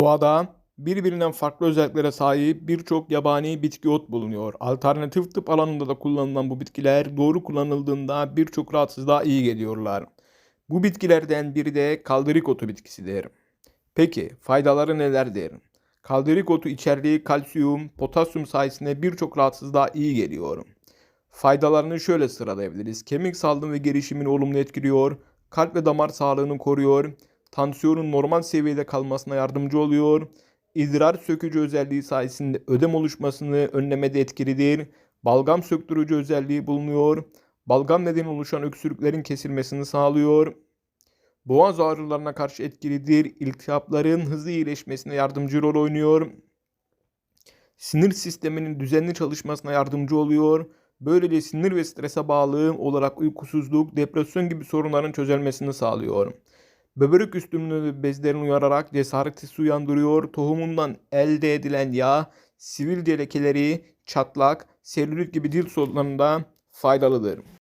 Doğada birbirinden farklı özelliklere sahip birçok yabani bitki ot bulunuyor. Alternatif tıp alanında da kullanılan bu bitkiler doğru kullanıldığında birçok rahatsızlığa iyi geliyorlar. Bu bitkilerden biri de kaldirik otu bitkisidir. Peki faydaları nelerdir? Kaldirik otu içerdiği kalsiyum, potasyum sayesinde birçok rahatsızlığa iyi geliyor. Faydalarını şöyle sıralayabiliriz. Kemik sağlığını ve gelişimini olumlu etkiliyor. Kalp ve damar sağlığını koruyor. Tansiyonun normal seviyede kalmasına yardımcı oluyor. İdrar sökücü özelliği sayesinde ödem oluşmasını önlemede etkilidir. Balgam söktürücü özelliği bulunuyor. Balgam nedeni oluşan öksürüklerin kesilmesini sağlıyor. Boğaz ağrılarına karşı etkilidir. İltihapların hızlı iyileşmesine yardımcı rol oynuyor. Sinir sisteminin düzenli çalışmasına yardımcı oluyor. Böylece sinir ve strese bağlı olarak uykusuzluk, depresyon gibi sorunların çözülmesini sağlıyor. Böbrek üstünlüğü bezlerini uyararak cesaret hissi uyandırıyor. Tohumundan elde edilen yağ, sivilce lekeleri, çatlak, selülit gibi cilt sorunlarında faydalıdır.